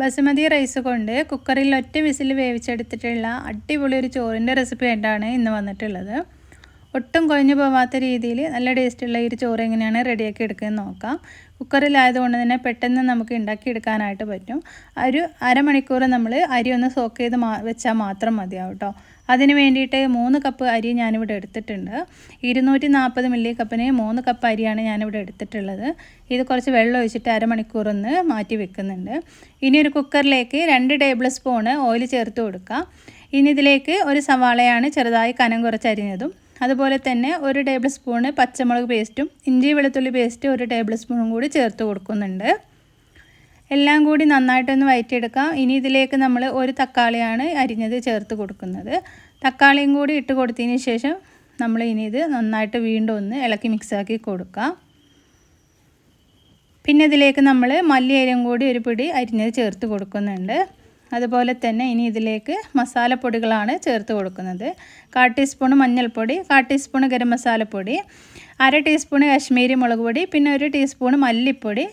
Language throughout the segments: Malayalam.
ബസുമതി റൈസ് കൊണ്ട് കുക്കറിൽ ഒറ്റ വിസിൽ വേവിച്ചെടുത്തിട്ടുള്ള അടിപൊളി ഒരു ചോറിന്റെ റെസിപ്പി ആയിട്ടാണ് ഇന്ന് വന്നിട്ടുള്ളത്. ഒട്ടും കുഴഞ്ഞു പോവാത്ത രീതിയിൽ നല്ല ടേസ്റ്റുള്ള ഈ ചോറ് എങ്ങനെയാണ് റെഡിയാക്കി എടുക്കുന്നത് നോക്കാം. കുക്കറിലായതുകൊണ്ട് തന്നെ പെട്ടെന്ന് നമുക്ക് ഉണ്ടാക്കിയെടുക്കാനായിട്ട് പറ്റും. ഒരു അരമണിക്കൂർ നമ്മൾ അരി ഒന്ന് സോക്ക് ചെയ്ത് മാ വെച്ചാൽ മാത്രം മതിയാവും കേട്ടോ അതിന് വേണ്ടിയിട്ട് മൂന്ന് കപ്പ് അരി ഞാനിവിടെ എടുത്തിട്ടുണ്ട്. ഇരുന്നൂറ്റി നാൽപ്പത് മില്ലി കപ്പിന് മൂന്ന് കപ്പ് അരിയാണ് ഞാനിവിടെ എടുത്തിട്ടുള്ളത്. ഇത് കുറച്ച് വെള്ളം ഒഴിച്ചിട്ട് അരമണിക്കൂർ ഒന്ന് മാറ്റി വെക്കുന്നുണ്ട്. ഇനി ഒരു കുക്കറിലേക്ക് രണ്ട് ടേബിൾ സ്പൂണ് ഓയിൽ ചേർത്ത് കൊടുക്കുക ഇനി ഇതിലേക്ക് ഒരു സവാളയാണ് ചെറുതായി കനം കുറച്ച് അരിഞ്ഞതും അതുപോലെ തന്നെ ഒരു ടേബിൾ സ്പൂണ് പച്ചമുളക് പേസ്റ്റും ഇഞ്ചി വെളുത്തുള്ളി പേസ്റ്റും ഒരു ടേബിൾ സ്പൂണും കൂടി ചേർത്ത് കൊടുക്കുന്നുണ്ട്. എല്ലാം കൂടി നന്നായിട്ടൊന്ന് വയറ്റിയെടുക്കാം. ഇനി ഇതിലേക്ക് നമ്മൾ ഒരു തക്കാളിയാണ് അരിഞ്ഞത് ചേർത്ത് കൊടുക്കുന്നത്. തക്കാളിയും കൂടി ഇട്ട് കൊടുത്തതിന് ശേഷം നമ്മൾ ഇനി ഇത് നന്നായിട്ട് വീണ്ടും ഒന്ന് ഇളക്കി മിക്സാക്കി കൊടുക്കാം. പിന്നെ ഇതിലേക്ക് നമ്മൾ മല്ലിയരം കൂടി ഒരു പിടി അരിഞ്ഞത് ചേർത്ത് കൊടുക്കുന്നുണ്ട്. അതുപോലെ തന്നെ ഇനി ഇതിലേക്ക് മസാലപ്പൊടികളാണ് ചേർത്ത് കൊടുക്കുന്നത്. കാ ടീസ്പൂൺ മഞ്ഞൾപ്പൊടി കാ ടീസ്പൂൺ ഗരം മസാലപ്പൊടി അര ടീസ്പൂൺ കാശ്മീരി മുളക് പൊടി പിന്നെ ഒരു ടീസ്പൂൺ മല്ലിപ്പൊടി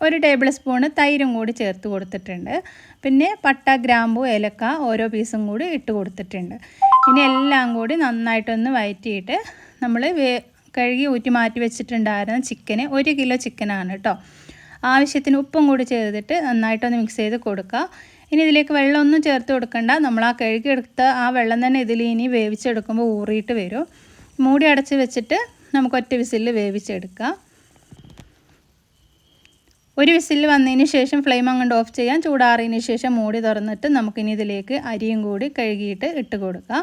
ഒരു ടേബിൾ സ്പൂണ് തൈരും കൂടി ചേർത്ത് കൊടുത്തിട്ടുണ്ട്. പിന്നെ പട്ട ഗ്രാമ്പു ഏലക്ക ഓരോ പീസും കൂടി ഇട്ട് കൊടുത്തിട്ടുണ്ട്. ഇനി എല്ലാം കൂടി നന്നായിട്ടൊന്ന് വയറ്റിയിട്ട് നമ്മൾ വേ കഴുകി ഊറ്റി മാറ്റി വെച്ചിട്ടുണ്ടായിരുന്ന ചിക്കന് ഒരു കിലോ ചിക്കനാണ് കേട്ടോ. ആവശ്യത്തിന് ഉപ്പും കൂടി ചേർത്തിട്ട് നന്നായിട്ടൊന്ന് മിക്സ് ചെയ്ത് കൊടുക്കുക ഇനി ഇതിലേക്ക് വെള്ളമൊന്നും ചേർത്ത് കൊടുക്കണ്ട. നമ്മൾ ആ കഴുകിയെടുത്ത ആ വെള്ളം തന്നെ ഇതിൽ ഇനി വേവിച്ചെടുക്കുമ്പോൾ ഊറിയിട്ട് വരും. മൂടി അടച്ച് വെച്ചിട്ട് നമുക്ക് ഒറ്റ വിസിലിൽ വേവിച്ചെടുക്കാം. ഒരു വിസിൽ വന്നതിന് ശേഷം ഫ്ലെയിം അങ്ങോട്ട് ഓഫ് ചെയ്യാൻ ചൂടാറിയതിന് ശേഷം മൂടി തുറന്നിട്ട് നമുക്കിനി ഇതിലേക്ക് അരിയും കൂടി കഴുകിയിട്ട് ഇട്ട് കൊടുക്കാം.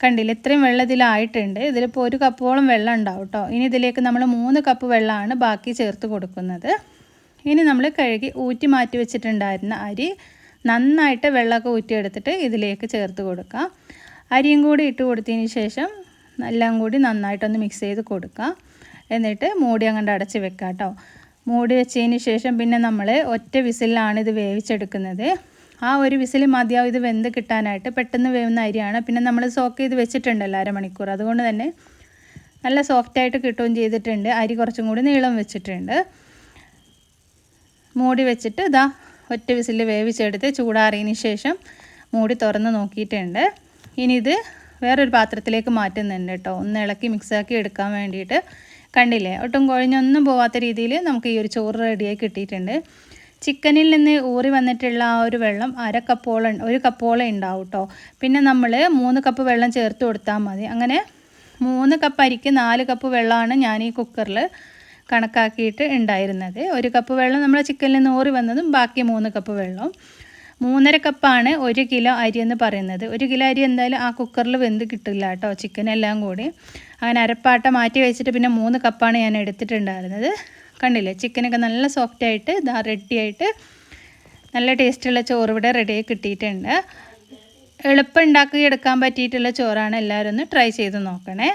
കണ്ടില്ല ഇത്രയും വെള്ളം ഇതിലായിട്ടുണ്ട് ഇതിലിപ്പോൾ ഒരു കപ്പോളം വെള്ളം ഉണ്ടാവും കേട്ടോ ഇനി ഇതിലേക്ക് നമ്മൾ മൂന്ന് കപ്പ് വെള്ളമാണ് ബാക്കി ചേർത്ത് കൊടുക്കുന്നത്. ഇനി നമ്മൾ കഴുകി ഊറ്റി മാറ്റി വെച്ചിട്ടുണ്ടായിരുന്ന അരി നന്നായിട്ട് വെള്ളമൊക്കെ ഊറ്റിയെടുത്തിട്ട് ഇതിലേക്ക് ചേർത്ത് കൊടുക്കുക. അരിയും കൂടി ഇട്ട് കൊടുത്തതിന് ശേഷം എല്ലാം കൂടി നന്നായിട്ടൊന്ന് മിക്സ് ചെയ്ത് കൊടുക്കുക. എന്നിട്ട് മൂടി അങ്ങോട്ട് അടച്ച് വെക്കാം കേട്ടോ. മൂടി വെച്ചതിന് ശേഷം പിന്നെ നമ്മൾ ഒറ്റ വിസിലാണ് ഇത് വേവിച്ചെടുക്കുന്നത്. ആ ഒരു വിസിൽ മതിയാവും ഇത് വെന്ത് കിട്ടാനായിട്ട്. പെട്ടെന്ന് വേവുന്ന അരിയാണ്. പിന്നെ നമ്മൾ സോക്ക് ചെയ്ത് വെച്ചിട്ടുണ്ടല്ലോ അരമണിക്കൂർ. അതുകൊണ്ട് തന്നെ നല്ല സോഫ്റ്റായിട്ട് കിട്ടുകയും ചെയ്തിട്ടുണ്ട്. അരി കുറച്ചും കൂടി നീളം വെച്ചിട്ടുണ്ട്. മൂടി വെച്ചിട്ട് ഇതാ ഒറ്റ വിസിൽ വേവിച്ചെടുത്ത് ചൂടാറിയതിന് ശേഷം മൂടി തുറന്ന് നോക്കിയിട്ടുണ്ട്. ഇനി ഇത് വേറൊരു പാത്രത്തിലേക്ക് മാറ്റുന്നുണ്ട് കേട്ടോ. ഒന്ന് ഇളക്കി മിക്സാക്കി എടുക്കാൻ വേണ്ടിയിട്ട്. കണ്ടില്ലേ? ഒട്ടും കുഴഞ്ഞൊന്നും പോവാത്ത രീതിയിൽ നമുക്ക് ഈ ഒരു ചോറ് റെഡിയായി കിട്ടിയിട്ടുണ്ട്. ചിക്കനിൽ നിന്ന് ഊറി വന്നിട്ടുള്ള ആ ഒരു വെള്ളം അര കപ്പോളം ഒരു കപ്പോളം ഉണ്ടാവും കേട്ടോ. പിന്നെ നമ്മൾ മൂന്ന് കപ്പ് വെള്ളം ചേർത്ത് കൊടുത്താൽ മതി. അങ്ങനെ മൂന്ന് കപ്പ് അരിക്ക് നാല് കപ്പ് വെള്ളമാണ് ഞാൻ ഈ കുക്കറിൽ കണക്കാക്കിയിട്ട് ഉണ്ടായിരുന്നത്. ഒരു കപ്പ് വെള്ളം നമ്മൾ ചിക്കനിൽ ഓറി വന്നതും ബാക്കി മൂന്ന് കപ്പ് വെള്ളം മൂന്നര കപ്പാണ് ഒരു കിലോ അരി എന്ന് പറയുന്നത്. ഒരു കിലോ അരി എന്തായാലും ആ കുക്കറിൽ വെന്ത് കിട്ടില്ല കേട്ടോ ചിക്കൻ എല്ലാം കൂടി. അങ്ങനെ അരപ്പാട്ട മാറ്റി വെച്ചിട്ട് പിന്നെ മൂന്ന് കപ്പാണ് ഞാൻ എടുത്തിട്ടുണ്ടായിരുന്നത്. കണ്ടില്ലേ? ചിക്കനൊക്കെ നല്ല സോഫ്റ്റ് ആയിട്ട് ഇതാ റെഡിയായിട്ട് നല്ല ടേസ്റ്റുള്ള ചോറ് ഇവിടെ റെഡിയായി കിട്ടിയിട്ടുണ്ട്. എളുപ്പം ഉണ്ടാക്കി എടുക്കാൻ പറ്റിയിട്ടുള്ള ചോറാണ് എല്ലാവരും ഒന്ന് ട്രൈ ചെയ്ത് നോക്കണേ.